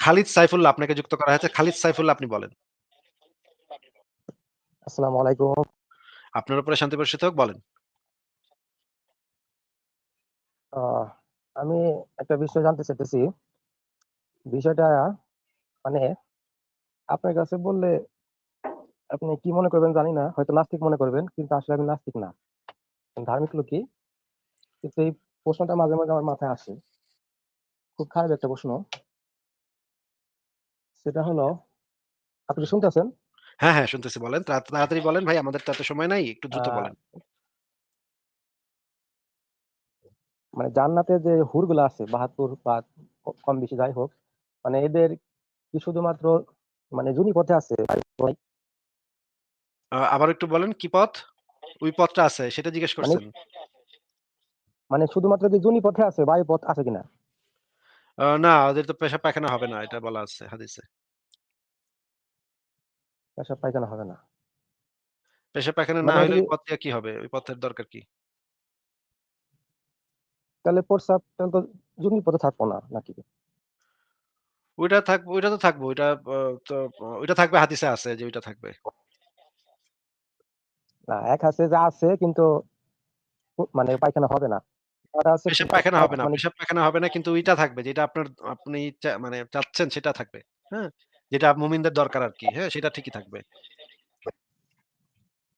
খালিদ সাইফুল্লাহ আপনাকে যুক্ত করা হয়েছে। খালিদ সাইফুল্লাহ আপনি বলেন। আসসালামু আলাইকুম। আপনার উপরে শান্তি বর্ষিত হোক বলেন। আমি একটা বিষয় জানতে চাইতেছি। বিষয়টা মানে আপনার কাছে বললে আপনি কি মনে করবেন জানি না। হয়তো নাস্তিক মনে করবেন। কিন্তু আসলে আমি নাস্তিক না। ধার্মিক লোকই। কিন্তু এই প্রশ্নটা মাঝে, মাঝে আমার মাথায় আসে। খুব খারাপ একটা প্রশ্ন। সেটা হলো আপনি শুনতেছেন? হ্যাঁ, হ্যাঁ শুনতেছি বলেন। তাড়াতাড়ি বলেন ভাই আমাদের তো এত সময় নাই। একটু দ্রুত বলেন। মানে জান্নাতে যে হুরগুলা আছে ৭২ বা কম বেশি যাই হোক, মানে এদের কি শুধুমাত্র মানে জুনি পথে আছে? আবার একটু বলেন কি পথ? ওই পথটা আছে সেটা জিজ্ঞেস মানে করছেন? মানে শুধুমাত্র কি জুনি পথে আছে? বায়ু পথ আছে কিনা? না ওদের তো পেশাব পায়খানা হবে না। এটা বলা আছে হাদিসে। পেশাব পায়খানা হবে না। পেশাব পায়খানা না মানে এটা কি পথ কি হবে? ওই পথের দরকার কি? তাহলে প্রস্রাব তাহলে তো পথে থাকব না নাকি? ওইটা থাকবে ওইটা তো থাকবে। ওইটা তো ওইটা থাকবে হাদিসে আছে যে ওইটা থাকবে। না এক আছে যা আছে কিন্তু মানে পায়খানা হবে না। পেশাব পায়খানা হবে না। পেশাব পায়খানা হবে না কিন্তু ওইটা থাকবে যেটা আপনার আপনি মানে চাচ্ছেন সেটা থাকবে। হ্যাঁ? যেটা মুমিনদের দরকার আরকি। হ্যাঁ? সেটা ঠিকই থাকবে।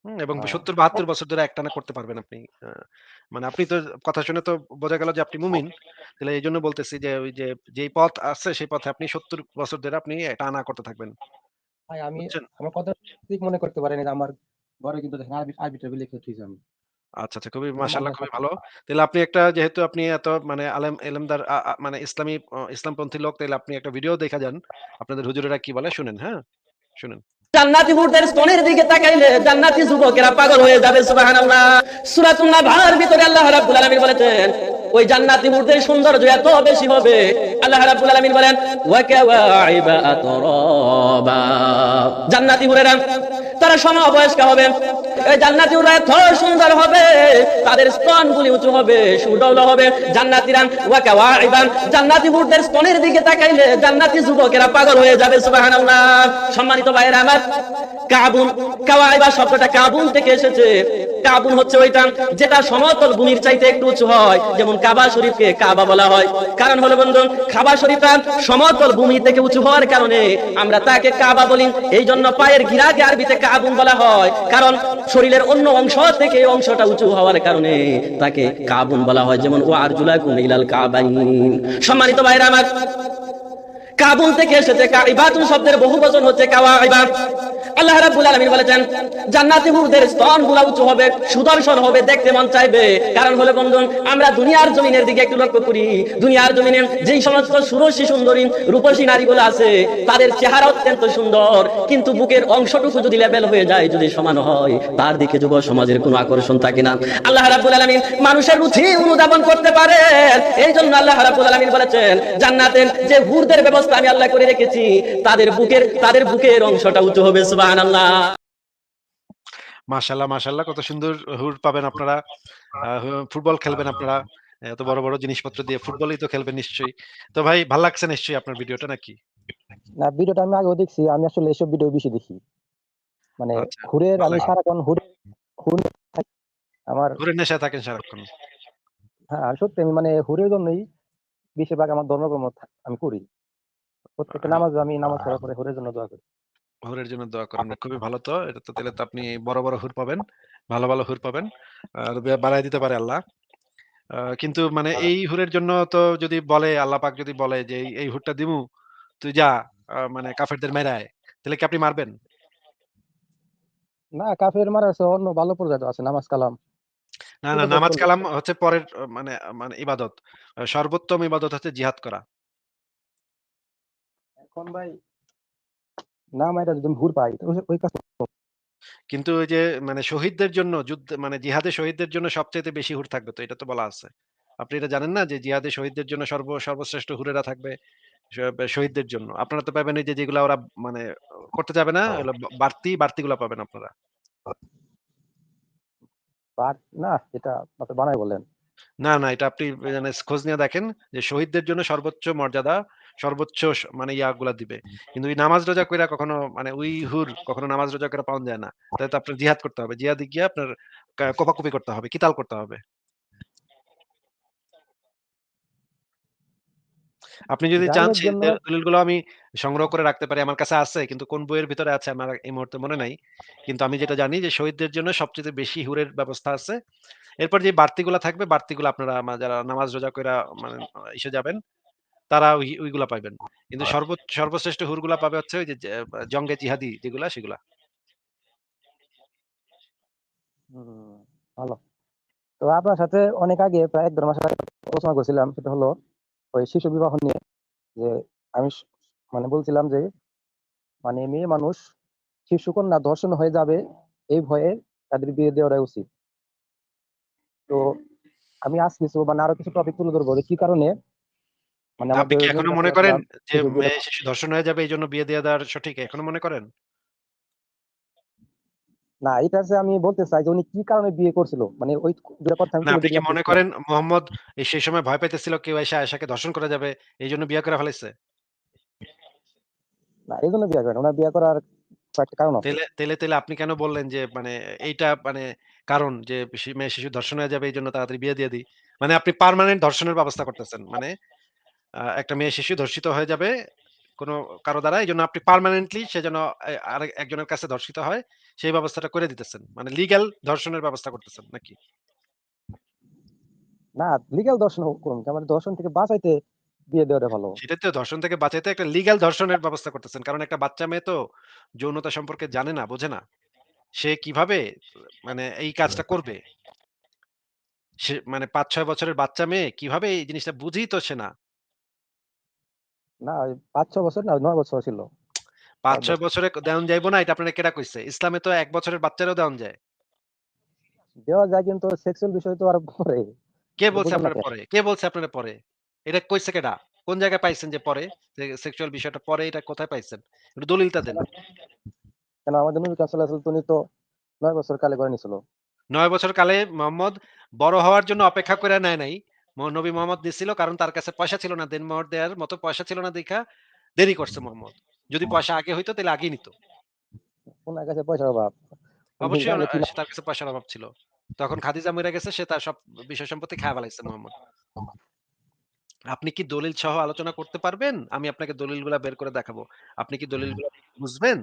এবং আ ৭০-৭২ বছর ধরে একটানা করতে পারবেন আপনি। মানে আপনি তো কথা শুনে তো বোঝা গেল যে আপনি মুমিন। তাহলে এই জন্য বলতেছি যে ওই যে যেই পথ আছে সেই পথে আপনি ৭০ বছর ধরে আপনি টানা করতে থাকবেন। ভাই আমি আমার কথা ঠিক মনে করতে পারেন আমার ঘরে কিন্তু দেখেন আরবি আরবি টারবি লিখে থুইছি আমি। আচ্ছা, আচ্ছা খুবই মাশাআল্লাহ খুবই ভালো। তাহলে আপনি একটা যেহেতু আপনি এত মানে আলেম এলেমদার আ আ মানে ইসলামী ইসলামপন্থী লোক তাহলে আপনি একটা ভিডিও দেখা যান। আপনাদের হুজুরেরা কি বলে শুনেন, হ্যাঁ? শুনেন। জান্নাতি হুরদের স্তনের দিকে তাকাইলে জান্নাতি যুবকেরা পাগল হয়ে যাবে সুবহানাল্লাহ সূরাতুন নাবার ভিতরে আল্লাহ রাব্বুল আলামিন বলেছেন ওই জান্নাতি হুরদের সৌন্দর্য এত বেশি হবে। আল্লাহ রাব্বুল আলামিন বলেন ওয়া কাওয়াইবা আতরাবা। জান্নাতি হুরেরা তারা সমবয়স্ক হবে। এই জান্নাতি হুররা এত সুন্দর হবে, তাদের স্তনগুলি উঁচু হবে সুডৌল হবে। জান্নাতিরা ওয়া কাওয়াইবান জান্নাতি হুরদের স্তনের দিকে তাকাইলে জান্নাতি যুবকেরা পাগল হয়ে যাবে, সুবহানাল্লাহ। সম্মানিত ভাইয়েরা আমার, কাবুল, কাওয়াইবা শব্দটা কাবুল থেকে এসেছে। কাবুল হচ্ছে ওইটা যেটা সমতল ভূমির চাইতে একটু উঁচু হয়, যেমন কাবা শরীফকে কাবা বলা হয়। কারণ হলো বন্ধু কাবা শরীফটা সমতল ভূমি থেকে উঁচু হওয়ার কারণে আমরা তাকে কাবা বলি। এই জন্য পায়ের গিরাকে আরবিতে কাবুল বলা হয়। কারণ শরীরের অন্য অংশ থেকে এই অংশটা উঁচু হওয়ার কারণে তাকে কাবুন বলা হয়, যেমন, ও আরজুলাকুম ইলাল কাবাইন। সম্মানিত ভাইরা আমার, কাবুল থেকে এসেছে কাইবাতুন শব্দের বহু বচন হচ্ছে কাওয়াইবা। আল্লাহ রাব্বুল আলামিন বলেছেন, জান্নাতি হুরদের স্তনগুলো উঁচু হবে, সুদর্শন হবে, দেখতে মন চাইবে। কারণ হলো বন্ধু আমরা দুনিয়ার জমিনের দিকে একটু লক্ষ্য করি। দুনিয়ার জমিনে যেই সমস্ত সুরসী সুন্দরী, রূপসী নারীগুলো আছে, তাদের চেহারা অত্যন্ত সুন্দর। কিন্তু বুকের অংশটুকু যদি লেভেল হয়ে যায়, যদি সমান হয়, তার দিকে যুব সমাজের কোনো আকর্ষণ থাকে না। আল্লাহ রাব্বুল আলামিন মানুষের রুচি অনুধাবন করতে পারে এই জন্য আল্লাহ রাব্বুল আলামিন বলেছেন, জান্নাতের যে হুরদের ব্যবস্থা আমি আল্লাহ করে রেখেছি, তাদের বুকের তাদের বুকের অংশটা উঁচু হবে সুবহানাল্লাহ মাশাআল্লাহ, মাশাআল্লাহ কত সুন্দর হুর পাবেন আপনারা। ফুটবল খেলবেন আপনারা। এত বড়, বড় জিনিসপত্র দিয়ে ফুটবলই তো খেলবেন নিশ্চয়ই। তো ভাই ভালো লাগছে নিশ্চয়ই আপনার ভিডিওটা নাকি? না ভিডিওটা আমি আগেও দেখছি। আমি আসলে এসব ভিডিও বেশি দেখি। মানে আচ্ছা, হুরের আমি। সারাক্ষণ হুরে হুর আমার হুরের নেশায় থাকেন সারাক্ষণ। হ্যাঁ, সত্যি আমি মানে হুরের জন্যই বেশিরভাগ আমার ধর্মকর্ম আমি করি। প্রত্যেকটা নামাজে আমি নামাজ পড়ার পরে হুরের জন্য দোয়া করি। হুরের জন্য দোয়া করেন। খুবই ভালো তো। এটা তো তাইলে তো আপনি বড়, বড় হুর পাবেন। ভালো, ভালো হুর পাবেন। আর বে বাড়ায় দিতে পারে আল্লাহ। কিন্তু মানে এই হুরের জন্য তো যদি বলে আল্লাহ পাক যদি বলে যে এই, হুরটা দিমু, তুই যা মানে কাফেরদের মাইরা আয়। তাহলে কি আপনি মারবেন? না কাফের মারা আছে অন্য ভালো পর্যায়ে আছে নামাজ কালাম। না, না নামাজ কালাম হচ্ছে পরের মানে মানে ইবাদত। সর্বোত্তম ইবাদত হচ্ছে জিহাদ করা। এখন ভাই না মাইরা যদি আমি হুর পাই তো ওই কাজ কিন্তু ওই যে মানে শহীদদের জন্য যুদ্ধ মানে জিহাদে শহীদদের জন্য সবচাইতে বেশি হুর থাকবে তো এটা তো বলা আছে। আপনি এটা জানেন না যে জিহাদে শহীদদের জন্য সর্ব সর্বশ্রেষ্ঠ হুরেরা থাকবে শহীদদের জন্য। আপনারা তো পাবেন এই যে যেগুলা ওরা মানে করতে যাবে না বাড়তি বাড়তি, বাড়তিগুলা পাবেন আপনারা। না এটা বানায় বললেন। না, না এটা আপনি মানে খোঁজ নিয়ে দেখেন যে শহীদদের জন্য সর্বোচ্চ মর্যাদা সর্বোচ্চ মানে ইয়াগুলা দিবে। কিন্তু ওই নামাজ রোজা কইরা কখনো মানে ওই হুর কখনো নামাজ রোজা কইরা পাওন যায় না। তাইলে তো আপনার জিহাদ করতে হবে। জিহাদে গিয়ে আপনার কোপাকুপি করতে হবে, কিতাল করতে হবে। আপনি যদি চান দলিলগুলো আমি সংগ্রহ করে রাখতে পারি। আমার কাছে আছে। কিন্তু কোন বইয়ের ভিতরে আছে আমার এই মুহূর্তে মনে নাই। কিন্তু আমি যেটা জানি যে শহীদদের জন্য সবচেয়ে বেশি হুরের ব্যবস্থা আছে। এরপর যে বাড়তিগুলা থাকবে, বাড়তিগুলা আপনারা যারা নামাজ রোজা কইরা মানে এসে যাবেন, তারা ওই ওইগুলা পাবেন কিন্তু সর্ব সর্বশ্রেষ্ঠ হুরগুলা পাবে হচ্ছে ওই যে জঙ্গে জিহাদি যেগুলা সেগুলা। ভালো। তো আপনার সাথে অনেক আগে প্রায় ১-১.৫ মাস আগে আলোচনা করছিলাম। সেটা হলো ওই শিশু বিবাহ নিয়ে। যে আমি মানে বলছিলাম যে মানে মেয়ে মানুষ শিশুকন্যা ধর্ষণ হয়ে যাবে এই ভয়ে তাদের বিয়ে দেওয়াটাই উচিত। তো আমি আজ কিছু মানে আরও কিছু টপিক তুলে ধরবো যে কি কারণে মানে আপনি কি এখনও মনে করেন যে শিশু মেয়ে শিশু ধর্ষণ হয়ে যাবে এইজন্য বিয়ে দিয়ে দেওয়ার সঠিক এখনও মনে করেন? না এটা আমি বলতে চাই যে উনি কি কারণে বিয়ে করছিল? মানে ওই ২ কথা আমি আপনি কি মনে করেন মোহাম্মদ সেই সময় ভয় পাইতেছিল কেউ এসে আয়েশাকে ধর্ষণ করে যাবে। এইজন্য বিয়ে করে ফেলাইছে? না এজন্য বিয়ে করেন। উনার বিয়ে করার কয়েকটা কারণ আছে। তাইলে তাইলে আপনি কেন বললেন যে মানে এইটা মানে কারণ যে মেয়ে শিশু ধর্ষণ হয়ে যাবে এই জন্য তাড়াতাড়ি বিয়ে দিয়ে দেই। মানে আপনি পার্মানেন্ট ধর্ষণের ব্যবস্থা করতেছেন। মানে একটা মেয়ে শিশু ধর্ষিত হয়ে যাবে কোন কারও দ্বারা এইজন্য আপনি পার্মানেন্টলি সে যেন এ আরেক একজনের কাছে ধর্ষিত হয় সেই ব্যবস্থাটা করে দিতেছেন। মানে লিগ্যাল ধর্ষণের ব্যবস্থা করতেছেন নাকি? না লিগ্যাল ধর্ষণ করুন। মানে ধর্ষণ থেকে বাঁচাইতে বিয়ে দেওয়াটা ভালো। সেটাই তো ধর্ষণ থেকে বাঁচাইতে একটা লিগ্যাল ধর্ষণের ব্যবস্থা করতেছেন। কারণ একটা বাচ্চা মেয়ে তো যৌনতা সম্পর্কে জানে না, বোঝে না। সে কীভাবে মানে এই কাজটা করবে? সে মানে ৫-৬ বছরের বাচ্চা মেয়ে কীভাবে এই জিনিসটা বুঝেই তো সে না। না ৫-৬ বছর না ৯ বছর ছিল। ৫-৬ বছরে দেওন যাইব না এটা আপনারে কেডা কইছে? ইসলামে তো ১ বছরের বাচ্চারও দেওন যায়। দেওয়া যায় কিন্তু সেক্সুয়াল বিষয় তো আর পরে। কে বলছে আপনারে? পরে? কে বলছে আপনারে পরে? এটা কইছে কেডা? কোন জায়গায় পাইছেন যে পরে? যে সেক্সুয়াল বিষয়টা পরে এটা কোথায় পাইছেন? একটু দলিলটা দেন। কেন আমাদের নবী তো ৯ বছর কালে করে নিছিল। ৯ বছর কালে মোহাম্মদ বড় হওয়ার জন্য অপেক্ষা করে নেয় নাই। নবী মোহাম্মদ নিছিল কারণ তার কাছে পয়সা ছিল না। দেনমোহর দেওয়ার মতো পয়সা ছিল না দেইখা দেরি করছে মোহাম্মদ। যদি পয়সা আগে হইতো তাইলে আগেই নিত। উনার কাছে পয়সার অভাব। অবশ্যই তার কাছে পয়সার অভাব ছিল। তখন খাদিজা মইরা গেছে সে তার সব বিষয় সম্পত্তি খায়া ফেলাইছে মোহাম্মদ। আপনি কি দলিল সহ আলোচনা করতে পারবেন? আমি আপনাকে দলিলগুলা বের করে দেখাবো। আপনি কি দলিলগুলা বুঝবেন?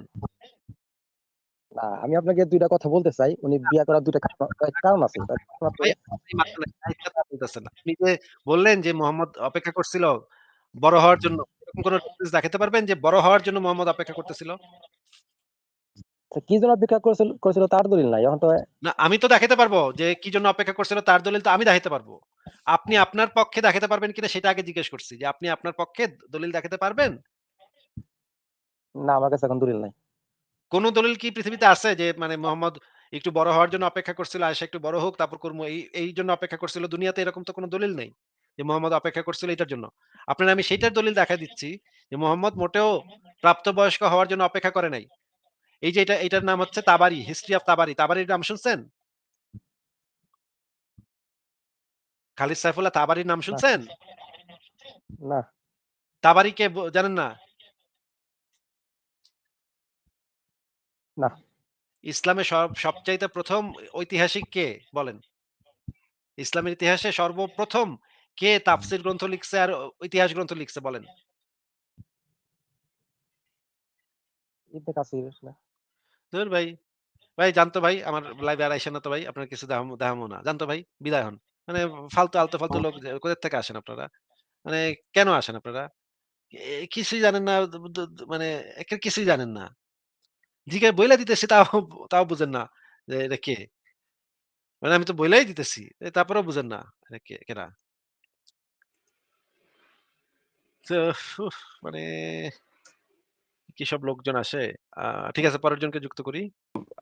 না আমি আপনাকে দুইটা কথা বলতে চাই। উনি বিয়ে করার ২ টা কারণ আছে। আপনি যে বললেন যে মোহাম্মদ অপেক্ষা করছিল বড় হওয়ার জন্য। এরকম কোন রেফারেন্স দেখাতে পারবেন যে বড় হওয়ার জন্য মোহাম্মদ অপেক্ষা করতেছিল? কি জন্য অপেক্ষা করেছিল করেছিল তার দলিল নাই। এখন তো না আমি তো দেখাতে পারব যে কি জন্য অপেক্ষা করছিল তার দলিল তো আমি দেখাতে পারব। আপনি আপনার পক্ষে দেখাতে পারবেন কিনা সেটা আগে জিজ্ঞেস করছি। যে আপনি আপনার পক্ষে দলিল দেখাতে পারবেন? না আমার কাছে এখন দলিল নাই। কোন দলিল কি পৃথিবীতে আছে যে মানে মোহাম্মদ একটু বড় হওয়ার জন্য অপেক্ষা করছিল, আয়েশা একটু বড় হোক তারপর করব এই এই জন্য অপেক্ষা করছিল। দুনিয়াতে এরকম তো কোন দলিল নেই। যে মোহাম্মদ অপেক্ষা করছিল এটার জন্য। আপনারে আমি সেইটার দলিল দেখায় দিচ্ছি যে মোহাম্মদ মোটেও প্রাপ্তবয়স্ক হওয়ার জন্য অপেক্ষা করে নাই। এই যে এটা এটার নাম হচ্ছে তাবারি, হিস্ট্রি অফ তাবারি। তাবারির নাম শুনছেন? খালিদ সাইফুল্লাহ তাবারির নাম শুনছেন? না। তাবারি কে জানেন না? না। ইসলামে সব সবচাইতে ১ম ঐতিহাসিক কে বলেন? ইসলামের ইতিহাসে সর্বপ্রথম কে তাফসীর গ্রন্থ লিখছে আর ইতিহাস গ্রন্থ লিখছে বলেন? ইবনে কাসির না। ধুর ভাই। ভাই জান তো ভাই আমার লাইভে আর আইসেন না তো ভাই। আপনার কিছু না। জান তো ভাই বিদায় হন। মানে ফালতু আলতু-ফালতু লোক কোথা থেকে আসেন আপনারা? মানে কেন আসেন আপনারা? কিছুই জানেন না মানে কিছুই জানেন না। জিগায় বইলা দিতেছি, তাও তাও বুঝেন না যে এটা কে? মানে আমি তো বইলাই দিতেছি। তারপরেও বুঝেন না। এটা কে কেডা? তো মানে কি সব লোকজন আসে। ঠিক আছে, পরের জনকে যুক্ত করি।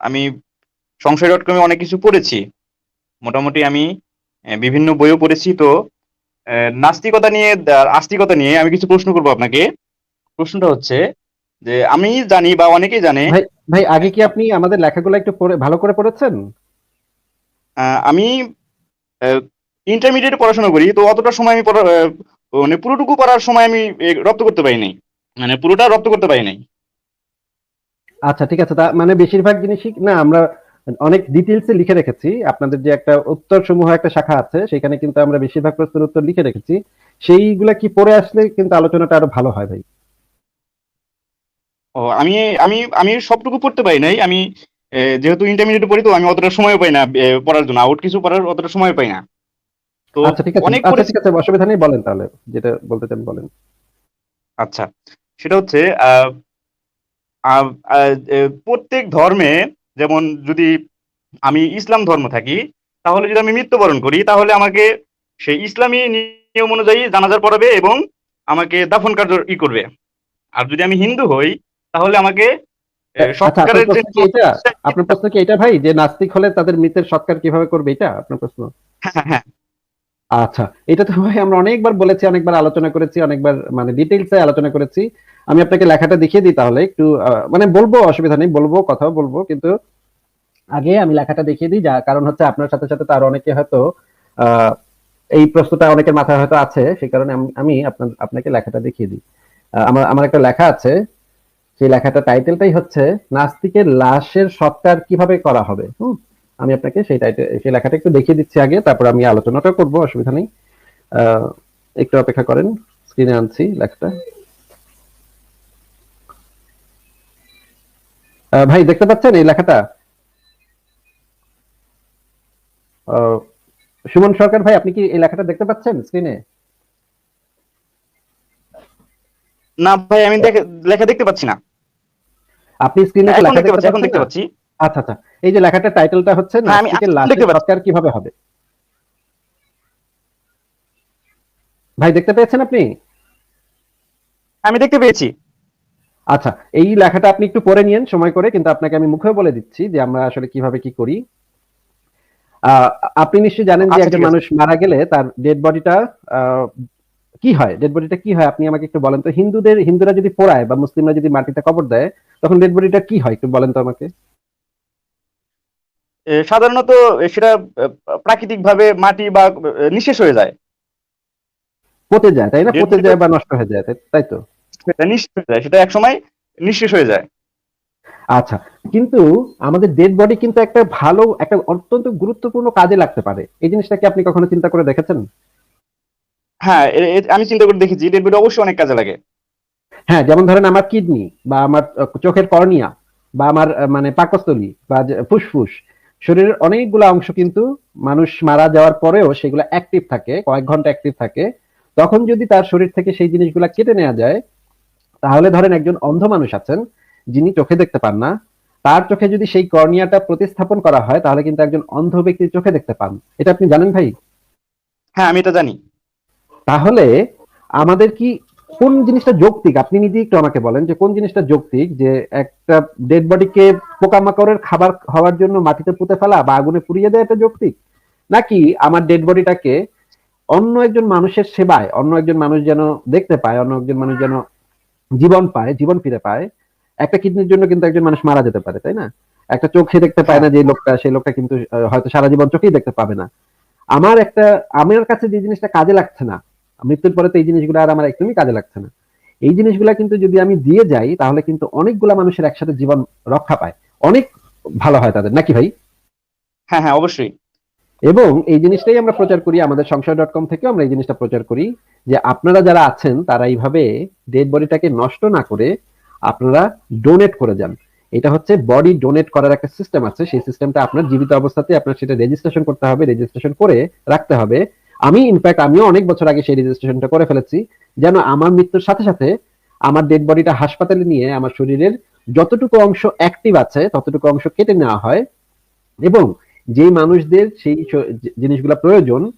আমি সংশয় ডট কমে অনেক কিছু পড়েছি। মোটামুটি আমি বিভিন্ন বইও পড়েছি। তো নাস্তিকতা নিয়ে আস্তিকতা নিয়ে আমি কিছু প্রশ্ন করব আপনাকে। প্রশ্নটা হচ্ছে যে আমি জানি বা অনেকেই জানে। ভাই ভাই আগে কি আপনি আমাদের লেখাগুলো একটু পড়ে ভালো করে পড়েছেন? আমি ইন্টারমিডিয়েট পড়াশোনা করি তো অতটা সময় আমি মানে পুরোটুকু পড়ার সময় আমি রপ্ত করতে পারি নাই। মানে পুরোটা রপ্ত করতে পারি নাই। আচ্ছা ঠিক আছে। তা মানে বেশিরভাগ জিনিসই না আমরা অনেক ডিটেলসে লিখে রেখেছি। আপনাদের যে একটা উত্তর সমূহ একটা শাখা আছে সেখানে কিন্তু আমরা বেশিরভাগ প্রশ্নের উত্তর লিখে রেখেছি। সেইগুলা কি পড়ে আসলে কিন্তু আলোচনাটা আরও ভালো হয় ভাই। ও আমি আমি আমি সবটুকু পড়তে পারি নাই। আমি যেহেতু ইন্টারমিডিয়েট পড়ি তো আমি অতটা সময় পাই না পড়ার জন্য। আউট কিছু পড়ার অতটা সময় পাই না। তো আচ্ছা ঠিক আছে। অনেক আচ্ছা ঠিক আছে অসুবিধা নেই বলেন তাহলে। যেটা বলতে চান বলেন। আচ্ছা সেটা হচ্ছে প্রত্যেক ধর্মে যেমন যদি আমি ইসলাম ধর্ম থাকি তাহলে যদি আমি মৃত্যুবরণ করি তাহলে আমাকে সেই ইসলামী নিয়ম অনুযায়ী জানাজার পড়াবে এবং আমাকে দাফন কার্য ই করবে। আর যদি আমি হিন্দু হই তাহলে আমাকে আচ্ছা আপনার প্রশ্ন কি এটা? ভাই? যে নাস্তিক হলে তাদের মৃতের সৎকার কীভাবে করবে এটা? আপনার প্রশ্ন? হ্যাঁ হ্যাঁ আচ্ছা এটা তো ভাই আমরা অনেকবার বলেছি অনেকবার আলোচনা করেছি অনেকবার মানে ডিটেইলসে আলোচনা করেছি। আমি আপনাকে লেখাটা দেখিয়ে দিই তাহলে একটু মানে বলব অসুবিধা নেই বলব কথাও বলব কিন্তু আগে আমি লেখাটা দেখিয়ে দিই যা কারণ হচ্ছে আপনার সাথে সাথে তো আরও অনেকে হয়তো আহ, এই প্রশ্নটা অনেকের মাথায় হয়তো আছে সেই কারণে আমি- আপনার আপনাকে লেখাটা দেখিয়ে দিই। আমার আমার একটা লেখা আছে সেই লেখাটা টাইটেলটাই হচ্ছে, নাস্তিকের লাশের সৎকার কীভাবে করা হবে? হুম, আমি আপনাকে সেই টাইটেল, সেই লেখাটা একটু দেখিয়ে দিচ্ছি আগে, তারপর আমি আলোচনাটা করব, অসুবিধা নেই। একটু অপেক্ষা করেন, স্ক্রিনে আনছি লেখাটা। ভাই, দেখতে পাচ্ছেন এই লেখাটা? সুমন সরকার ভাই, আপনি কি এই লেখাটা দেখতে পাচ্ছেন স্ক্রিনে? না ভাই আমি লেখা দেখতে পাচ্ছি না। আপনি স্ক্রিনে লেখা দেখতে পাচ্ছি এখন দেখতে পাচ্ছি। আচ্ছা আচ্ছা। এই যে লেখাটার টাইটেলটা হচ্ছে হ্যাঁ, আমি লাশের দেখতে পাচ্ছি। কীভাবে হবে? ভাই দেখতে পেয়েছেন আপনি? আমি দেখতে পেয়েছি। আচ্ছা এই লেখাটা আপনি একটু পড়ে নিয়েন সময় করে কিন্তু আপনাকে আমি মুখে বলে দিচ্ছি যে আমরা আসলে কীভাবে কি করি। আহ, আপনি নিশ্চয়ই জানেন যে আচ্ছা, একজন মানুষ মারা গেলে তার ডেড বডিটা কি হয়? ডেড বডিটা কি হয়? আপনি আমাকে একটু বলেন তো। হিন্দুদের হিন্দুরা যদি পোড়ায় বা মুসলিমরা যদি মাটিতে কবর দেয় তখন ডেড বডিটা কি হয়? একটু বলেন তো আমাকে। সাধারণত সেটা প্রাকৃতিক ভাবে মাটি বা নিঃশেষ হয়ে যায়। পচে যায় তাই না? পচে যায় বা নষ্ট হয়ে যায় তাই- তো? সেটা নিঃশেষ হয়ে যায়। সেটা একসময় নিঃশেষ হয়ে যায়। আচ্ছা কিন্তু আমাদের ডেড বডি কিন্তু একটা ভালো একটা অত্যন্ত গুরুত্বপূর্ণ কাজে লাগতে পারে। এই জিনিসটা কি আপনি কখনো চিন্তা করে দেখেছেন? হ্যাঁ আমি চিন্তা করে দেখেছি ডেড বডি অবশ্যই অনেক কাজে লাগে। হ্যাঁ যেমন ধরেন আমার কিডনি বা আমার চোখের কর্নিয়া বা আমার মানে পাকস্থলী বা ফুসফুস শরীরের অনেকগুলো অংশ কিন্তু মানুষ মারা যাওয়ার পরেও সেগুলো অ্যাক্টিভ থাকে কয়েক ঘণ্টা অ্যাক্টিভ থাকে। তখন যদি তার শরীর থেকে সেই জিনিসগুলো কেটে নেওয়া যায় তাহলে ধরেন একজন অন্ধ মানুষ আছেন যিনি চোখে দেখতে পান না তার চোখে যদি সেই কর্নিয়াটা প্রতিস্থাপন করা হয় তাহলে কিন্তু একজন অন্ধ ব্যক্তির চোখে দেখতে পান। এটা আপনি জানেন ভাই? হ্যাঁ আমি এটা জানি। তাহলে আমাদের কি, কোন জিনিসটা যৌক্তিক? আপনি নিজেই একটু আমাকে বলেন যে কোন জিনিসটা যৌক্তিক? যে একটা ডেড বডিকে পোকামাকড়ের খাবার হওয়ার জন্য মাটিতে পুঁতে ফেলা বা আগুনে পুড়িয়ে দেওয়া এটা যৌক্তিক? নাকি আমার ডেড বডিটাকে অন্য একজন মানুষের সেবায়, অন্য একজন মানুষ যেন দেখতে পায়, অন্য একজন মানুষ যেন জীবন পায়, জীবন ফিরে পায়, একটা কিডনির জন্য কিন্তু একজন মানুষ মারা যেতে পারে, তাই না? একটা চোখে দেখতে পায় না যে লোকটা, সেই লোকটা কিন্তু হয়তো সারা জীবন চোখেই দেখতে পাবে না। আমার একটা, আমার কাছে যে জিনিসটা কাজে লাগছে না মৃত্যুর পরে তো এই জিনিসগুলো আর আমার একদমই কাজে লাগছে না। এই জিনিসগুলা কিন্তু যদি আমি দিয়ে যাই তাহলে কিন্তু অনেকগুলা মানুষের একসাথে জীবন রক্ষা পায়। অনেক ভালো হয় তাদের। নাকি ভাই? হ্যাঁ হ্যাঁ অবশ্যই। এবং এই জিনিসটাই আমরা প্রচার করি আমাদের সংশয় ডট কম থেকে আমরা এই জিনিসটা প্রচার করি যে আপনারা যারা আছেন তারা এইভাবে ডেড বডিটাকে নষ্ট না করে আপনারা ডোনেট করে যান। এটা হচ্ছে বডি ডোনেট করার একটা সিস্টেম আছে। সেই সিস্টেমটা আপনার জীবিত অবস্থাতে আপনার সেটা রেজিস্ট্রেশন করতে হবে রেজিস্ট্রেশন করে রাখতে হবে। আমি ইনফ্যাক্ট আমিও অনেক বছর আগে সেই রেজিস্ট্রেশনটা করে ফেলেছি, যেন আমার মৃত্যুর সাথে সাথে আমার ডেড বডিটা হাসপাতালে নিয়ে আমার শরীরের যতটুকু অংশ অ্যাক্টিভ আছে, ততটুকু অংশ কেটে নেওয়া হয় এবং যেই মানুষদের সেই যে- জিনিসগুলো প্রয়োজন,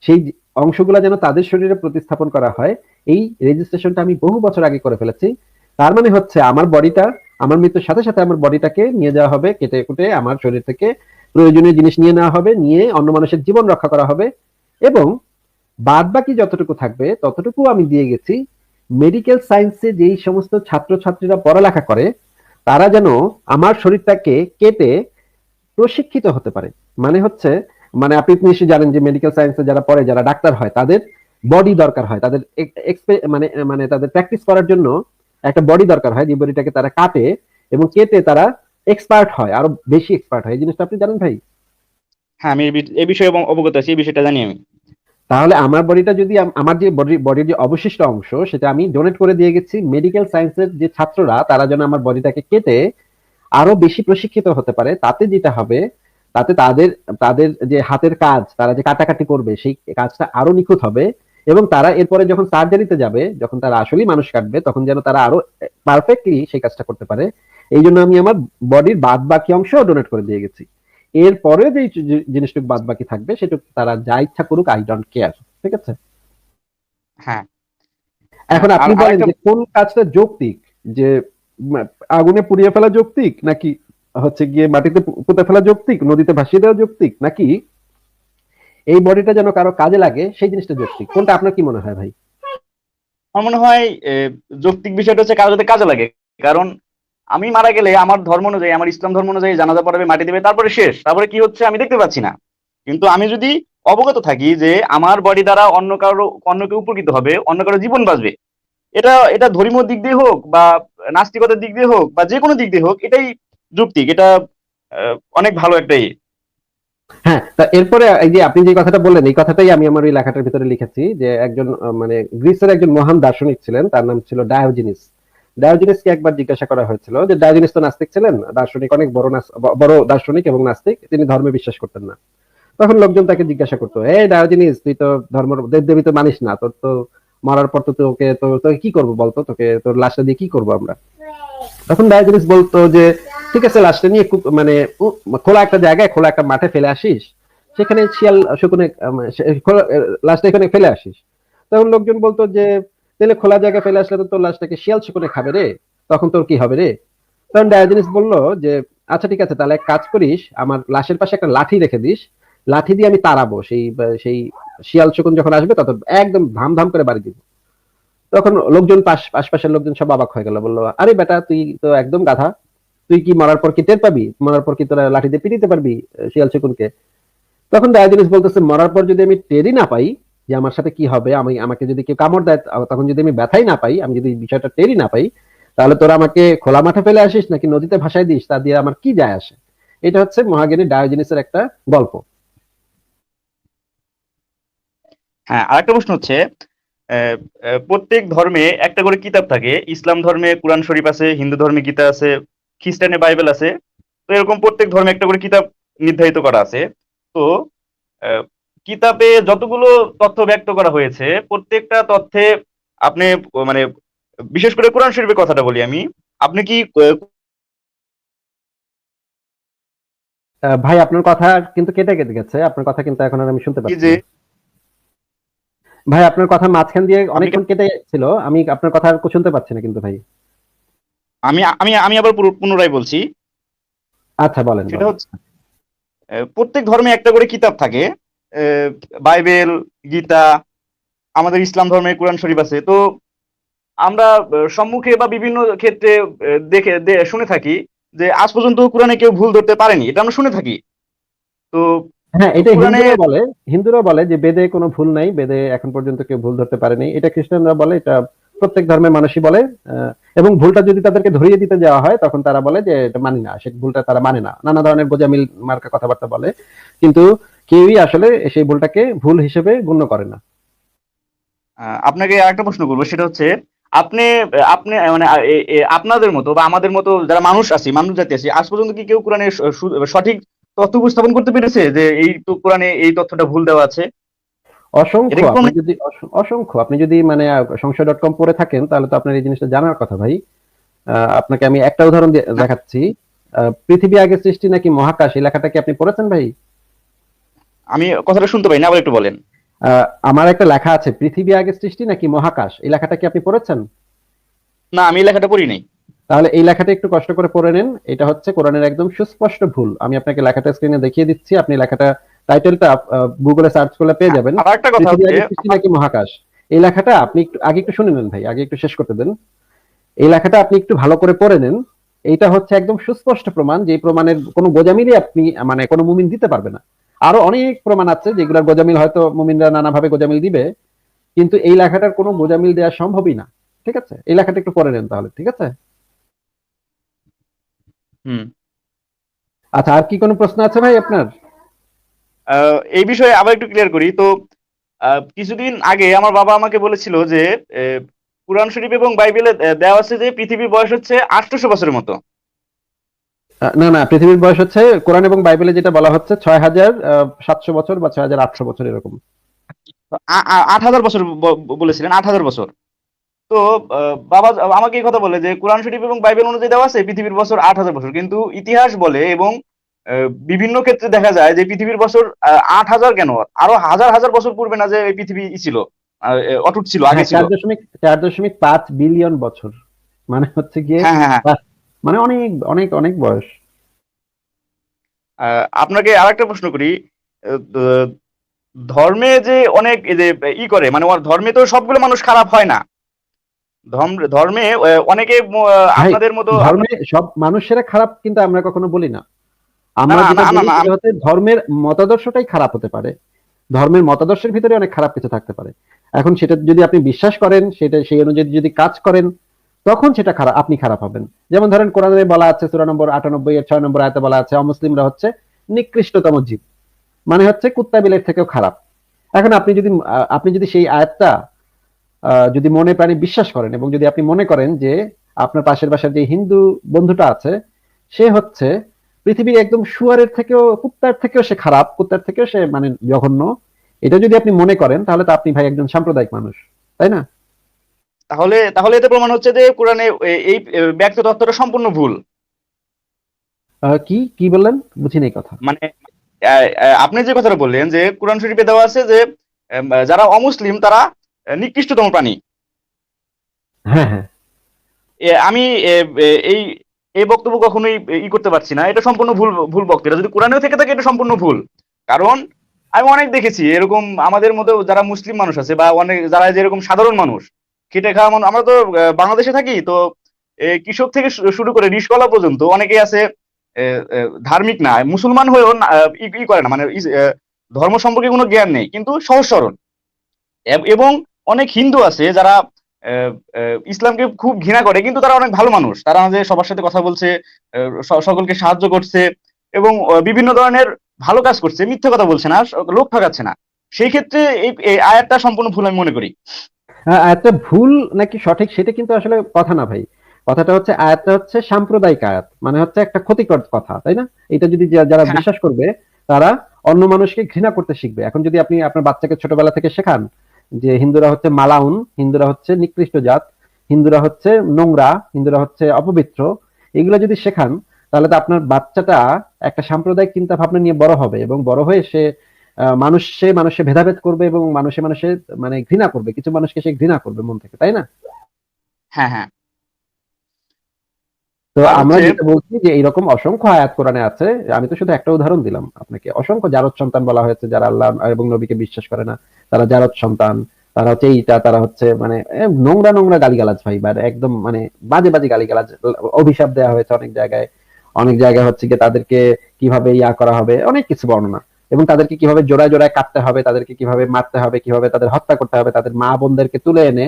সেই অংশগুলো যেন তাদের শরীরে প্রতিস্থাপন করা হয়, এই রেজিস্ট্রেশনটা আমি বহু বছর আগে করে ফেলেছি। তার মানে হচ্ছে আমার বডিটা আমার মৃত্যুর সাথে সাথে আমার বডিটাকে নিয়ে যাওয়া হবে, কেটে কুটে আমার শরীর থেকে প্রয়োজনীয় জিনিস নিয়ে নেওয়া হবে, নিয়ে অন্য মানুষের জীবন রক্ষা করা হবে। এবং বাদ বাকি যতটুকু থাকবে, ততটুকু আমি দিয়ে গেছি মেডিকেল সায়েন্সে যেই সমস্ত ছাত্রছাত্রীরা পড়ালেখা করে, তারা যেন আমার শরীরটাকে কেটে প্রশিক্ষিত হতে পারে। মানে হচ্ছে মানে আপনি নিশ্চয়ই জানেন যে মেডিকেল সায়েন্সে যারা পড়ে, যারা ডাক্তার হয়, তাদের বডি দরকার হয়। তাদের মানে মানে তাদের প্র্যাকটিস করার জন্য একটা বডি দরকার হয়, যে বডিটাকে তারা কাটে এবং কেটে তারা এক্সপার্ট হয়, আরও বেশি এক্সপার্ট হয়। এই জিনিসটা আপনি জানেন ভাই? হ্যাঁ আমি এই বিষয়ে অব- অবগত আছি, এই বিষয়টা জানি আমি। তাহলে আমার বডিটা যদি আমার যে বডি বডির যে অবশিষ্ট অংশ, সেটা আমি ডোনেট করে দিয়ে গেছি মেডিকেল সায়েন্সের যে ছাত্ররা, তারা যেন আমার বডিটাকে কেটে আরও বেশি প্রশিক্ষিত হতে পারে, তাতে যেটা হবে, তাতে তাদের তাদের যে হাতের কাজ, তারা যে কাটাকাটি করবে, সেই কাজটা আরও নিখুঁত হবে এবং তারা এরপরে যখন সার্জারিতে যাবে, যখন তারা আসলেই মানুষ কাটবে, তখন যেন তারা আরও পারফেক্টলি সেই কাজটা করতে পারে। এই জন্য আমি আমার বডির বাদ বাকি অংশ ডোনেট করে দিয়ে গেছি। এরপরে যে জিনিসটুকু বাদ বাকি থাকবে সেটুকু তারা যা ইচ্ছা করুক আই ডোন্ট কেয়ার ঠিক আছে? হ্যাঁ। এখন আপনি বলেন যে কোন কাজটা যৌক্তিক? যে আগুনে পুড়িয়ে ফেলা যৌক্তিক? নাকি হচ্ছে গিয়ে মাটিতে পুঁতে ফেলা যৌক্তিক? নদীতে ভাসিয়ে দেওয়া যৌক্তিক? নাকি এই বডিটা যেন কারও কাজে লাগে সেই জিনিসটা যৌক্তিক? কোনটা আপনার কি মনে হয় ভাই? আমার মনে হয় যৌক্তিক বিষয়টা হচ্ছে কারও যাতে কাজে লাগে। কারণ আমি মারা গেলে আমার ধর্ম অনুযায়ী, আমার ইসলাম ধর্ম অনুযায়ী জানাজা পড়াবে, মাটি দেবে, তারপরে শেষ। তারপরে কি হচ্ছে আমি দেখতে পাচ্ছি না। কিন্তু আমি যদি অবগত থাকি যে আমার বডি দ্বারা অন্য কারও, অন্য কেউ উপকৃত হবে, অন্য কারও জীবন বাঁচবে, এটা এটা ধর্মীয় দিক দিয়ে হোক বা নাস্তিকতার দিক দিয়ে হোক বা যে কোনো দিক দিয়ে হোক, এটাই যৌক্তিক এটা অনেক ভালো একটা ইয়ে। হ্যাঁ এরপরে এই যে আপনি যে কথাটা বললেন, এই কথাটাই আমি আমার ওই লেখাটার ভিতরে লিখেছি যে একজন মানে গ্রিসের একজন মহান দার্শনিক ছিলেন, তার নাম ছিল ডায়োজিনিস ডায়োজিনিসকে একবার জিজ্ঞাসা করা হয়েছিল যে ডায়োজিনিস তো নাস্তিক ছিলেন? দার্শনিক অনেক বড় বড় দার্শনিক এবং নাস্তিক, তিনি ধর্মে বিশ্বাস করতেন না। তখন লোকজন তাকে জিজ্ঞাসা করতো এই ডায়োজিনিস, তুই তো ধর্ম, দেব দেবী তো মানিস না, তোর তো মরার পর তো তোকে তো তোকে কি করব বলতো? তোকে, তোর লাশটা দিয়ে কি করব আমরা? তখন ডায়োজিনিস বলতো যে, ঠিক আছে, লাশটা নিয়ে কু- মানে খোলা একটা জায়গায়, খোলা একটা মাঠে ফেলে আসিস। সেখানে শিয়াল, শকুনে খোলা- লাশটা এখানে ফেলে আসিস। তখন লোকজন বলতো যে তাহলে খোলা জায়গায় ফেলে আসলে তো তোর লাশটাকে শিয়াল শকুনে খাবে রে। তখন তোর কি হবে রে? তখন ডায়োজেনিস বলল যে আচ্ছা ঠিক আছে, তাহলে এক কাজ করিস, আমার লাশের পাশে একটা লাঠি রেখে দিস। লাঠি দিয়ে আমি তাড়াবো, সেই সেই শিয়াল শকুন যখন আসবে, তখন একদম ধাম ধাম করে বাড়ি দিব। তখন লোকজন পাশ, আশপাশের লোকজন সব অবাক হয়ে গেল, বলল, আরে বেটা, তুই তো একদম গাধা। তুই কি মরার পর কি টের পাবি? মরার পর কি তোরা লাঠি দিয়ে পিটিতে পারবি, শিয়াল শকুনকে? তখন ডায়াজিনিস বলতেছে, মরার পর যদি আমি টেরই না পাই যে আমার সাথে কি হবে, আমি, আমাকে যদি কেউ কামড় দেয় তখন যদি আমি ব্যথাই না পাই, আমি যদি বিষয়টা টেরই না পাই, তাহলে তোরা আমাকে খোলা মাঠে ফেলে আসিস নাকি নদীতে ভাসাই দিস, তা দিয়ে আমার কি যায় আসে? এটা হচ্ছে মহাজ্ঞানী ডায়োজিনিসের একটা গল্প। হ্যাঁ আরেকটা প্রশ্ন হচ্ছে প্রত্যেক ধর্মে একটা করে কিতাব থাকে, ইসলাম ধর্মে, কোরআন শরীফ আছে, হিন্দু ধর্মে গীতা আছে, খ্রিস্টানে বাইবেল আছে, তো এরকম প্রত্যেক ধর্মে একটা করে কিতাব নির্ধারিত করা আছে। তো কিতাবে যতগুলো তথ্য ব্যক্ত করা হয়েছে প্রত্যেকটা তথ্যে আপনি মানে বিশেষ করে কোরআন শরীফের কথাটা বলি আমি। আপনি কি ভাই আপনার কথা কিন্তু কেটে কেটে গেছে। আপনার কথা কিন্তু এখন আর আমি শুনতে পাচ্ছি ভাই আপনার কথা মাঝখান দিয়ে অনেকক্ষণ কেটে ছিল আমি আপনার কথা আর শুনতে পাচ্ছি না কিন্তু ভাই। আমি আমি আমি আবার পুনরায় বলছি। আচ্ছা বলেন সেটা হচ্ছে প্রত্যেক ধর্মে একটা করে কিতাব থাকে। বাইবেল গীতা আমাদের ইসলাম ধর্মের কোরআন শরীফ আছে। তো আমরা সম্মুখে বা বিভিন্ন ক্ষেত্রে দেখে শুনে থাকি যে আজ পর্যন্ত কোরআনে কেউ ভুল ধরতে পারেনি। এটা আমরা শুনে থাকি। তো হ্যাঁ এটা হিন্দুরা বলে হিন্দুরা বলে যে বেদে কোনো ভুল নাই বেদে এখন পর্যন্ত কেউ ভুল ধরতে পারেনি। এটা খ্রিস্টানরা বলে এটা প্রত্যেক ধর্মের মানুষই বলে এবং ভুলটা যদি তাদেরকে ধরিয়ে দিতে যাওয়া হয়, তখন তারা বলে যে এটা মানি না, সে ভুলটা তারা মানে না। নানা ধরনের গোজামিল মার্কা কথাবার্তা বলে। কিন্তু কেউই আসলে সেই ভুলটাকে ভুল হিসেবে গণ্য করে না। আপনাকে আরেকটা প্রশ্ন করব, সেটা হচ্ছে, আপনি আপনি মানে আপনাদের মতো বা আমাদের মতো যারা মানুষ আছি, মানুষ জাতি আছি, আজ পর্যন্ত কি কেউ কোরআনে সঠিক তথ্য উপস্থাপন করতে পেরেছে যে এই কোরআনে এই তথ্যটা ভুল দেওয়া আছে? অসংখ্য আপনি যদি অসংখ্য আপনি যদি মানে সংশয় ডট কম পড়ে থাকেন তাহলে তো আপনার এই জিনিসটা জানার কথা ভাই। আপনাকে আমি একটা উদাহরণ দেখাচ্ছি। পৃথিবী আগে সৃষ্টি নাকি মহাকাশ এই লেখাটা কি আপনি পড়েছেন ভাই? আমি কথাটা শুনতে পাই না আবার একটু বলেন। আমার একটা লেখা আছে পৃথিবী আগে সৃষ্টি নাকি মহাকাশ এই লেখাটা কি আপনি পড়েছেন? না আমি এই লেখাটা পড়ি নাই। তাহলে এই লেখাটা একটু কষ্ট করে পড়ে নেন। এটা হচ্ছে কোরআনের একদম সুস্পষ্ট ভুল। আমি আপনাকে লেখাটা স্ক্রিনে দেখিয়ে দিচ্ছি। আপনি লেখাটা টাইটেলটা গুগলে সার্চ করলে পেয়ে যাবেন। কথা নাকি মহাকাশ? এই লেখাটা আপনি একটু আগে একটু শুনে নেন ভাই আগে একটু শেষ করতে দেন। এই লেখাটা আপনি একটু ভালো করে পড়ে নেন। এইটা হচ্ছে একদম সুস্পষ্ট প্রমাণ যে প্রমাণের কোনো গোজামিলই আপনি মানে কোনো মুমিন দিতে পারবে না। আরও অনেক প্রমাণ আছে যেগুলোর গোজামিল হয়তো মুমিনরা নানাভাবে গোজামিল দিবে কিন্তু এই লেখাটার কোনো গোজামিল দেওয়া সম্ভবই না। ঠিক আছে? এই লেখাটা একটু পরে নেন তাহলে ঠিক আছে? হুম। আচ্ছা আর কি কোনো প্রশ্ন আছে ভাই আপনার? এই বিষয়ে আবার একটু ক্লিয়ার করি। তো কিছুদিন আগে আমার বাবা আমাকে বলেছিল যে কুরআন শরীফ এবং বাইবেলে দেওয়া আছে যে পৃথিবীর বয়স হচ্ছে আটশোশো বছরের মতো। না না পৃথিবীর বয়স হচ্ছে কোরআন এবং বাইবেলে যেটা বলা হচ্ছে ছয় হাজার সাতশো বছর বা ছয় হাজার আটশো বছর এরকম। আট হাজার বছর বলেছিলেন আট হাজার বছর। তো বাবা আমাকে এই কথা বলে যে কোরআন শরীফ এবং বাইবেল অনুযায়ী দেওয়া আছে পৃথিবীর বছর আট হাজার বছর। কিন্তু ইতিহাস বলে এবং বিভিন্ন ক্ষেত্রে দেখা যায় যে পৃথিবীর বছর আট হাজার কেন? আরও হাজার হাজার বছর পূর্বে না যে এই পৃথিবী ছিল অটুট ছিল আগে হ্যাঁ, ছিল। চার দশমিক চার দশমিক পাঁচ বিলিয়ন বছর। মানে হচ্ছে গিয়ে হ্যাঁ হ্যাঁ মানে অনেক অনেক অনেক বয়স। আপনাকে আরেকটা প্রশ্ন করি ধর্মে যে অনেক যে ই করে মানে ধর্মে তো সবগুলো মানুষ খারাপ হয় না। ধর্ম- অনেকে আপনাদের মতো ধর্মে সব মানুষেরা খারাপ কিন্তু আমরা কখনো বলি না। আমরা যেটা বলি ধর্মের মতাদর্শটাই খারাপ হতে পারে। ধর্মের মতাদর্শের ভিতরে অনেক খারাপ কিছু থাকতে পারে। এখন সেটা যদি আপনি বিশ্বাস করেন সেটা সেই অনুযায়ী যদি কাজ করেন তখন সেটা খারাপ আপনি খারাপ হবেন। যেমন ধরেন কোরআনে বলা আছে সূরা নম্বর আটানব্বই এর ছয় নম্বর আয়তে বলা আছে অমুসলিমরা হচ্ছে নিকৃষ্টতম জীব। মানে হচ্ছে কুত্তা বিলের থেকেও খারাপ। এখন আপনি যদি আপনি যদি সেই আয়াতটা আহ, যদি মনে প্রাণে বিশ্বাস করেন এবং যদি আপনি মনে করেন যে আপনার পাশের বাসার যে হিন্দু বন্ধুটা আছে সে হচ্ছে পৃথিবীর একদম শুয়ারের থেকেও কুত্তার থেকেও সে খারাপ কুত্তার থেকেও সে মানে জঘন্য। এটা যদি আপনি মনে করেন তাহলে তো আপনি ভাই একজন সাম্প্রদায়িক মানুষ তাই না? তাহলে তাহলে এতে প্রমাণ হচ্ছে যে কোরআনে এই ব্যক্ত তত্ত্বটা সম্পূর্ণ ভুল। কি কি বললেন? বুঝিনি এই কথা। মানে আপনি যে কথাটা বললেন যে কোরআন শরীফে দেওয়া আছে যে যারা অমুসলিম তারা নিকৃষ্টতম প্রাণী। হ্যাঁ হ্যাঁ। আমি এই এই বক্তব্য কখনোই ই করতে পারছি না। এটা সম্পূর্ণ ভুল ভুল বক্তব্য। এটা যদি কোরআনেও থেকে থাকে, এটা সম্পূর্ণ ভুল। কারণ আমি অনেক দেখেছি, এরকম আমাদের মতো যারা মুসলিম মানুষ আছে বা অনেক, যারা যেরকম সাধারণ মানুষ, খেটে খাওয়া মানুষ, আমরা তো বাংলাদেশে থাকি, তো কৃষক থেকে শুরু করে রিসকলা পর্যন্ত অনেকেই আছে ধার্মিক না, মুসলমান হয়েও ই করে না মানে ধর্ম সম্পর্কে কোনো জ্ঞান নেই, কিন্তু সহজ সরল। এবং অনেক হিন্দু আছে যারা ইসলামকে খুব ঘৃণা করে কিন্তু তারা অনেক ভালো মানুষ। তারা আমাদের সবার সাথে কথা বলছে সকলকে সাহায্য করছে এবং বিভিন্ন ধরনের ভালো কাজ করছে মিথ্যে কথা বলছে না লোক ঠকাচ্ছে না। সেই ক্ষেত্রে এই এই আয়াতটা সম্পূর্ণ ভুল আমি মনে করি। হ্যাঁ, আয়াতটা ভুল নাকি সঠিক সেটা কিন্তু আসলে কথা না ভাই। কথাটা হচ্ছে আয়াতটা হচ্ছে সাম্প্রদায়িক আয়াত। মানে হচ্ছে একটা ক্ষতিকর কথা তাই না? এটা যদি যারা হ্যাঁ। বিশ্বাস করবে তারা অন্য মানুষকে ঘৃণা করতে শিখবে। এখন যদি আপনি আপনার বাচ্চাকে ছোটবেলা থেকে শেখান যে হিন্দুরা হচ্ছে মালাউন, হিন্দুরা হচ্ছে নিকৃষ্ট জাত, হিন্দুরা হচ্ছে নোংরা, হিন্দুরা হচ্ছে অপবিত্র। এগুলো যদি শেখান, তাহলে তো আপনার বাচ্চাটা একটা সাম্প্রদায়িক চিন্তা ভাবনা নিয়ে বড় হবে এবং বড় হয়ে সে মানুষে মানুষে ভেদাভেদ করবে এবং মানুষে মানুষে মানে ঘৃণা করবে। কিছু মানুষকে সে ঘৃণা করবে মন থেকে, তাই না? হ্যাঁ হ্যাঁ। তো আমরা যেটা বলছি যে এইরকম অসংখ্য আয়াত কোরআনে আছে আমি তো শুধু একটা উদাহরণ দিলাম আপনাকে। অসংখ্য জারদ সন্তান বলা হয়েছে যারা আল্লাহ এবং নবীকে বিশ্বাস করে না। তারা জারদ সন্তান তারা হচ্ছে এইটা তারা হচ্ছে মানে নোংরা নোংরা গালিগালাজ ভাই বা একদম মানে বাজে বাজে গালিগালাজ অভিশাপ দেওয়া হয়েছে অনেক জায়গায়। অনেক জায়গায় হচ্ছে কি তাদেরকে কীভাবে ইয়া করা হবে অনেক কিছু বর্ণনা। এবং তাদেরকে কীভাবে জোড়ায় জোড়ায় কাটতে হবে তাদেরকে কীভাবে মারতে হবে কীভাবে তাদের হত্যা করতে হবে তাদের মা বোনদেরকে তুলে এনে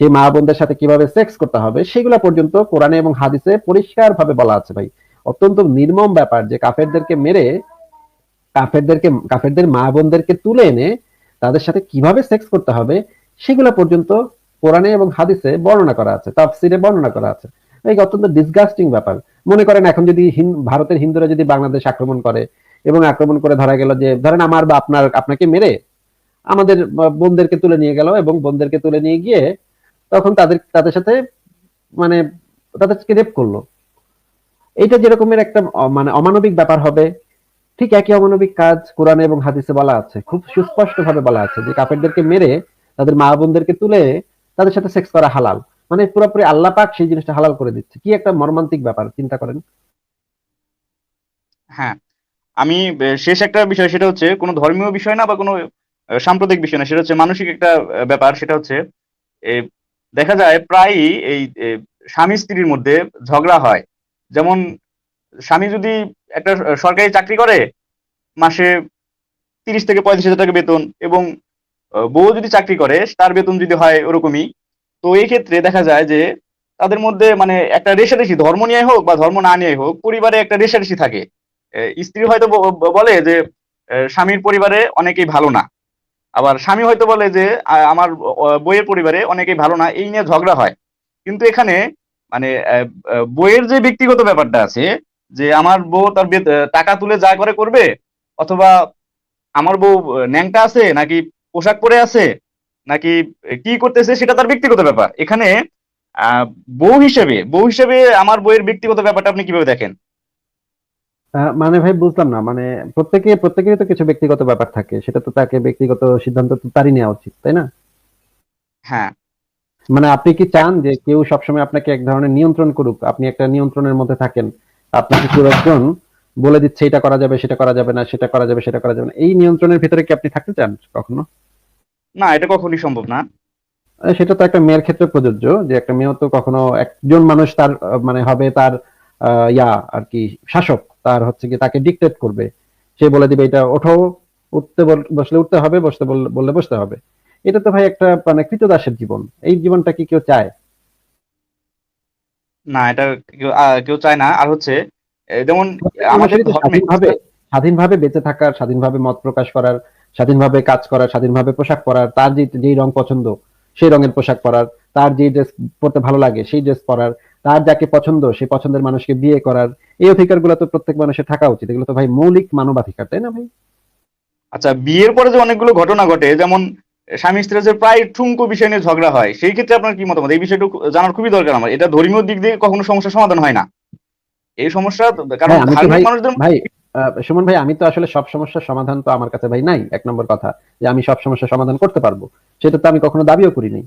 সেই মা বোনদের সাথে কীভাবে সেক্স করতে হবে, সেগুলা পর্যন্ত কোরআনে এবং হাদিসে পরিষ্কার ভাবে বলা আছে ভাই। অত্যন্ত নির্মম ব্যাপার যে কাফেরদেরকে মেরে, কাফেরদেরকে, কাফেরদের মা বোনদেরকে তুলে এনে তাদের সাথে কীভাবে সেক্স করতে হবে, সেগুলা পর্যন্ত কোরআনে এবং হাদিসে বর্ণনা করা আছে, তাফসিরে বর্ণনা করা আছে। এই অত্যন্ত ডিসগাস্টিং ব্যাপার। মনে করেন এখন যদি ভারতের হিন্দুরা যদি বাংলাদেশ আক্রমণ করে এবং আক্রমণ করে ধরা গেল যে, ধরেন আমার বা আপনার, আপনাকে মেরে, আমাদের বোনদেরকে তুলে নিয়ে গেল এবং বোনদেরকে তুলে নিয়ে গিয়ে তখন তাদের তাদের সাথে মানে তাদেরকে রেপ করল। এইটা যেরকমের একটা মানে অমানবিক ব্যাপার হবে, ঠিক একই অমানবিক কাজ কোরআনে এবং হাদিসে বলা আছে, খুব সুস্পষ্ট ভাবে বলা আছে যে কাফেরদেরকে মেরে তাদের মা বোনদেরকে তুলে তাদের সাথে সেক্স করা হালাল। মানে পুরোপুরি আল্লাহ পাক সেই জিনিসটা হালাল করে দিচ্ছে। কি একটা মর্মান্তিক ব্যাপার, চিন্তা করেন? হ্যাঁ আমি শেষ একটা বিষয় সেটা হচ্ছে কোনো ধর্মীয় বিষয় না বা কোনো সাম্প্রদায়িক বিষয় না, সেটা হচ্ছে মানসিক একটা ব্যাপার, সেটা হচ্ছে দেখা যায় প্রায়ই এই স্বামী স্ত্রীর মধ্যে ঝগড়া হয়। যেমন স্বামী যদি একটা সরকারি চাকরি করে, মাসে তিরিশ থেকে পঁয়ত্রিশ হাজার টাকা বেতন এবং বউ যদি চাকরি করে, তার বেতন যদি হয় ওরকমই। তো এই ক্ষেত্রে দেখা যায় যে তাদের মধ্যে মানে একটা রেশারেশি ধর্ম নিয়ে হোক বা ধর্ম না নিয়ে হোক, পরিবারে একটা রেশারেশি থাকে। স্ত্রী হয়তো বলে যে স্বামীর পরিবারে অনেকেই ভালো না। আবার স্বামী হয়তো বলে যে আমার বইয়ের পরিবারে অনেকেই ভালো না এই নিয়ে ঝগড়া হয়। কিন্তু এখানে মানে বইয়ের যে ব্যক্তিগত ব্যাপারটা আছে যে আমার বউ তার টাকা তুলে যা করে করবে অথবা আমার বউ ন্যাংটা আছে নাকি পোশাক পরে আছে নাকি কি করতেছে সেটা তার ব্যক্তিগত ব্যাপার। এখানে আহ, বউ হিসেবে বউ হিসেবে আমার বইয়ের ব্যক্তিগত ব্যাপারটা আপনি কীভাবে দেখেন? মানে ভাই বুঝলাম না মানে প্রত্যেকে প্রত্যেকেরই তো কিছু ব্যক্তিগত ব্যাপার থাকে সেটা তো তাকে ব্যক্তিগত সিদ্ধান্ত তো তারই নেওয়া উচিত তাই না? হ্যাঁ। মানে আপনি কি চান যে কেউ সবসময় আপনাকে এক ধরনের নিয়ন্ত্রণ করুক? আপনি একটা নিয়ন্ত্রণের মধ্যে থাকেন আপনাকে কেউ একজন বলে দিচ্ছে এটা করা যাবে সেটা করা যাবে না সেটা করা যাবে সেটা করা যাবে না। এই নিয়ন্ত্রণের ভিতরে কি আপনি থাকতে চান কখনো? না এটা কখনই সম্ভব না। সেটা তো একটা মেয়ের ক্ষেত্রে প্রযোজ্য যে একটা মেয়েও তো কখনো একজন মানুষ তার মানে হবে তার ইয়া আর কি শাসক তার হচ্ছে কি তাকে ডিকটেট করবে। সে বলে দিবে এটা ওঠো উঠতে বসলে উঠতে হবে বসতে বললে বসতে হবে। এটা তো ভাই একটা মানে কৃতদাসের জীবন। এই জীবনটা কি কেউ চায়? না এটা কেউ চায় না। আর হচ্ছে যেমন আমাদের স্বাধীনভাবে স্বাধীনভাবে বেঁচে থাকার স্বাধীনভাবে মত প্রকাশ করার স্বাধীনভাবে কাজ করার স্বাধীনভাবে পোশাক পরার তার যে যেই রং পছন্দ সেই রঙের পোশাক পরার তার যে ড্রেস পরতে ভালো লাগে সেই ড্রেস পরার তার যাকে পছন্দ সেই পছন্দের মানুষকে বিয়ে করার এই অধিকারগুলো তো প্রত্যেক মানুষের থাকা উচিত। এগুলো তো ভাই মৌলিক মানবাধিকার তাই না ভাই? আচ্ছা বিয়ের পরে যে অনেকগুলো ঘটনা ঘটে যেমন স্বামী স্ত্রীর যে প্রায় ঠুঙ্কো বিষয় নিয়ে ঝগড়া হয় সেই ক্ষেত্রে আপনার কি মতামত? এই বিষয়টা জানার খুবই দরকার আমার। এটা ধর্মীয় দিক দিয়ে কখনো সমস্যার সমাধান হয় না। এই সমস্যা কারণ হ্যাঁ, ভাই- মানুষদের ভাই আহ, সুমন ভাই আমি তো আসলে সব সমস্যার সমাধান তো আমার কাছে ভাই নাই এক নম্বর কথা। যে আমি সব সমস্যার সমাধান করতে পারব সেটা তো আমি কখনো দাবিও করিনি।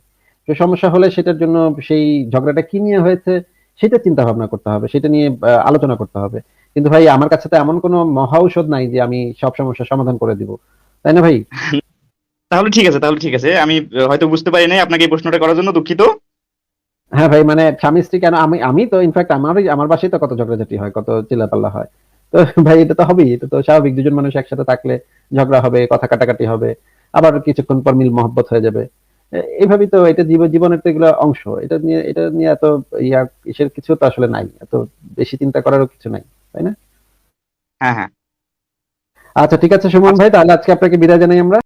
সমস্যা হলে সেটার জন্য সেই ঝগড়াটা কি নিয়ে হয়েছে সেটা চিন্তা ভাবনা করতে হবে সেটা নিয়ে আলোচনা করতে হবে। কিন্তু ভাই আমার কাছে তো এমন কোনো মহা ঔষধ নাই যে আমি সব সমস্যার সমাধান করে দিব। তাই না ভাই? তাহলে ঠিক আছে তাহলে ঠিক আছে। আমি হয়তো বুঝতে পারি নাই আপনাকে এই প্রশ্নটা করার জন্য দুঃখিত। হ্যাঁ ভাই মানে স্বামী স্ত্রী কেন আমি আমি তো ইনফ্যাক্ট আমারই আমার বাসায় তো কত ঝগড়াঝাটি হয় কত চিল্লাপাল্লা হয়। তো ভাই এটা তো হবেই এটা তো স্বাভাবিক দুজন মানুষ একসাথে থাকলে ঝগড়া হবে কথা কাটাকাটি হবে আবার কিছুক্ষণ পর মিল মহব্বত হয়ে যাবে। এইভাবেই তো এটা জীবন জীবনের তো এগুলো অংশ। এটা নিয়ে এটা নিয়ে এত ইয়া কিসের কিছু তো আসলে নাই। এত বেশি চিন্তা করারও কিছু নাই তাই না? হ্যাঁ হ্যাঁ। আচ্ছা ঠিক আছে সুমন ভাই তাহলে আজকে আপনাকে বিদায় জানাই আমরা।